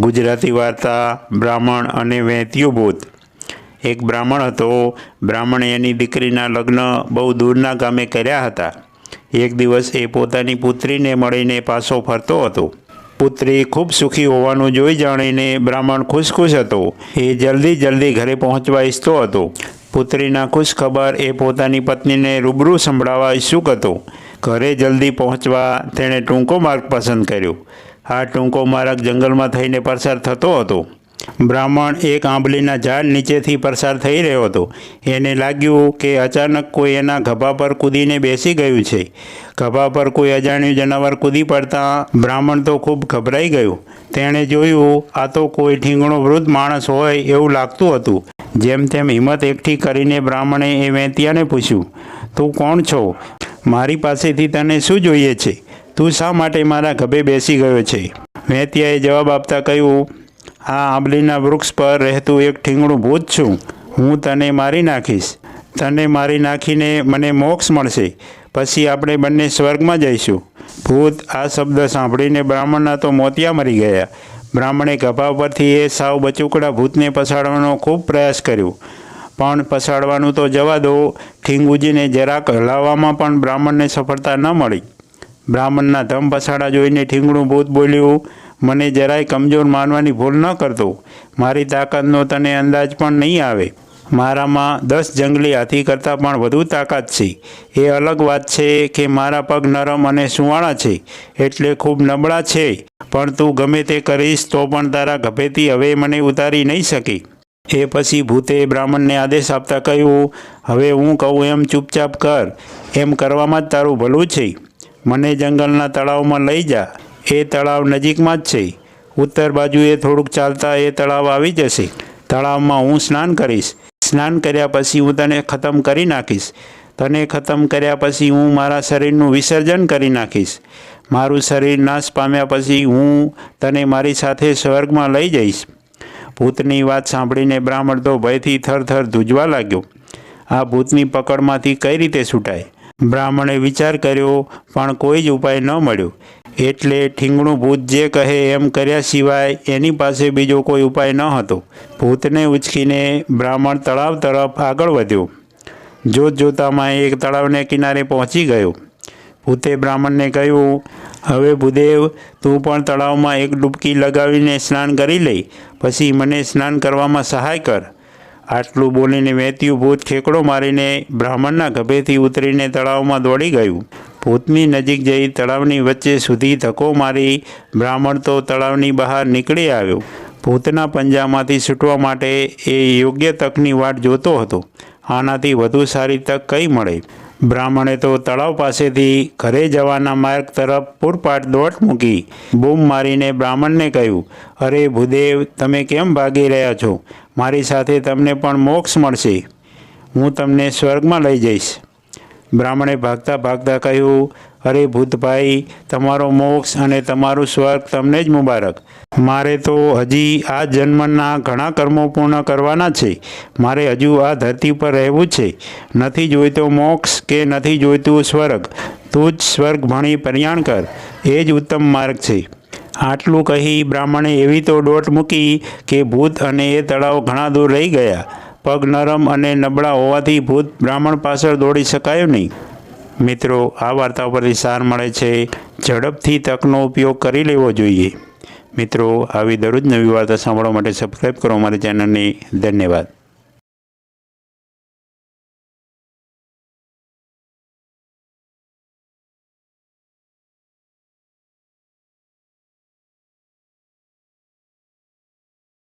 ગુજરાતી વાર્તા, બ્રાહ્મણ અને વહેંત્યું ભૂત એક બ્રાહ્મણ હતો. બ્રાહ્મણે એની દીકરીના લગ્ન બહુ દૂરના ગામે કર્યા હતા. એક દિવસ એ પોતાની પુત્રીને મળીને પાછો ફરતો હતો. પુત્રી ખૂબ સુખી હોવાનું જોઈ જાણીને બ્રાહ્મણ ખુશ ખુશ હતો. એ જલ્દી જલ્દી ઘરે પહોંચવા ઈચ્છતો હતો. પુત્રીના ખુશ ખબર એ પોતાની પત્નીને રૂબરૂ સંભળાવવા ઈચ્છુક હતો. ઘરે જલ્દી પહોંચવા તેણે ટૂંકો માર્ગ પસંદ કર્યો. આ ટૂંકો માર્ગ જંગલમાં થઈને પસાર થતો હતો. બ્રાહ્મણ એક આંબલીના ઝાડ નીચેથી પસાર થઈ રહ્યો હતો. એને લાગ્યું કે અચાનક કોઈ એના ગભા પર કૂદીને બેસી ગયું છે. ગભા પર કોઈ અજાણ્યું જનાવર કૂદી પડતા બ્રાહ્મણ તો ખૂબ ગભરાઈ ગયું. તેણે જોયું, આ તો કોઈ ઠીંગણો વૃદ્ધ માણસ હોય એવું લાગતું હતું. જેમ તેમ હિંમત એકઠી કરીને બ્રાહ્મણે એ વેંતિયાને પૂછ્યું, તું કોણ છો? મારી પાસેથી તને શું જોઈએ છે? તું શા માટે મારા ગભે બેસી ગયો છે? વેંતિયાએ જવાબ આપતા કહ્યું, આ આંબલીના વૃક્ષ પર રહેતું એક ઠીંગણું ભૂત છું. હું તને મારી નાખીશ. તને મારી નાખીને મને મોક્ષ મળશે. પછી આપણે બંને સ્વર્ગમાં જઈશું. ભૂત આ શબ્દ સાંભળીને બ્રાહ્મણના તો મોતિયા મરી ગયા. બ્રાહ્મણે ગભા પરથી એ સાવ બચુકડા ભૂતને પસાડવાનો ખૂબ પ્રયાસ કર્યો. પણ પસાડવાનું તો જવા દો. ઠીંગુજીને જરાક હલાવવામાં પણ બ્રાહ્મણને સફળતા ન મળી. બ્રાહ્મણના ધમ પછાડા જોઈને ઠીંગણું ભૂત બોલ્યું, મને જરાય કમજોર માનવાની ભૂલ ન કરતો. મારી તાકાતનો તને અંદાજ પણ નહીં આવે. મારામાં દસ જંગલી હાથી કરતાં પણ વધુ તાકાત છે. એ અલગ વાત છે કે મારા પગ નરમ અને સુવાળા છે, એટલે ખૂબ નબળા છે. પણ તું ગમે તે કરીશ તો પણ તારા ગભેથી હવે મને ઉતારી નહીં શકી. એ પછી ભૂતે બ્રાહ્મણને આદેશ આપતા કહ્યું, હવે હું કહું એમ ચૂપચાપ કર. એમ કરવામાં જ તારું ભલું છે. મને જંગલના તળાવમાં લઈ જા. એ તળાવ નજીકમાં જ છે. ઉત્તર બાજુએ થોડુંક ચાલતા એ તળાવ આવી જશે. તળાવમાં હું સ્નાન કરીશ. સ્નાન કર્યા પછી હું તને ખતમ કરી નાખીશ. તને ખતમ કર્યા પછી હું મારા શરીરનું વિસર્જન કરી નાખીશ. મારું શરીર નાશ પામ્યા પછી હું તને મારી સાથે સ્વર્ગમાં લઈ જઈશ. ભૂતની વાત સાંભળીને બ્રાહ્મણ તો ભયથી થરથર ધૂજવા લાગ્યો. આ ભૂતની પકડમાંથી કઈ રીતે છૂટાય? બ્રાહ્મણે વિચાર કર્યો, પણ કોઈ જ ઉપાય ન મળ્યો. એટલે ઠીંગણું ભૂત જે કહે એમ કર્યા સિવાય એની પાસે બીજો કોઈ ઉપાય ન હતો. ભૂતને ઉચકીને બ્રાહ્મણ તળાવ તરફ આગળ વધ્યો. જોત જોતામાં એક તળાવને કિનારે પહોંચી ગયો. ભૂતે બ્રાહ્મણને કહ્યું, હવે ભૂદેવ, તું પણ તળાવમાં એક ડૂબકી લગાવીને સ્નાન કરી લઈ, પછી મને સ્નાન કરવામાં સહાય કર. આટલું બોલીને વહેત્યું ભૂત ખેકડો મારીને બ્રાહ્મણના ગભેથી ઉતરીને તળાવમાં દોડી ગયું. ભૂતની નજીક જઈ તળાવની વચ્ચે સુધી ધક્કો મારી બ્રાહ્મણ તો તળાવની બહાર નીકળી આવ્યો. ભૂતના પંજામાંથી છૂટવા માટે એ યોગ્ય તકની વાટ જોતો હતો. આનાથી વધુ સારી તક કઈ મળે? બ્રાહ્મણે તો તળાવ પાસેથી ઘરે જવાના માર્ગ તરફ પૂરપાટ દોટ મૂકી બૂમ મારીને બ્રાહ્મણને કહ્યું, અરે ભૂદેવ, તમે કેમ ભાગી રહ્યા છો? મારી સાથે તમને પણ મોક્ષ મળશે. હું તમને સ્વર્ગમાં લઈ જઈશ. બ્રાહ્મણે ભાગતા ભાગતા કહ્યું, અરે ભૂતભાઈ, તમારો મોક્ષ અને તમારું સ્વર્ગ તમને જ મુબારક. મારે તો હજી આ જન્મના ઘણા કર્મો પૂર્ણ કરવાના છે. મારે હજુ આ ધરતી પર રહેવું છે. નથી જોઈતો મોક્ષ કે નથી જોઈતું સ્વર્ગ. તું જ સ્વર્ગ ભણી, પર્યાણ કર. એ જ ઉત્તમ માર્ગ છે. આટલું કહી બ્રાહ્મણે એવી તો દોટ મૂકી કે ભૂત અને એ તળાવ ઘણા દૂર રહી ગયા. પગ નરમ અને નબળા હોવાથી ભૂત બ્રાહ્મણ પાછળ દોડી શકાયું નહીં. મિત્રો, આ વાર્તા પરથી સાર મળે છે. ઝડપથી તકનો ઉપયોગ કરી લેવો જોઈએ. મિત્રો, આવી દરરોજ નવી વાર્તા સાંભળવા માટે સબસ્ક્રાઈબ કરો અમારી ચેનલને. ધન્યવાદ.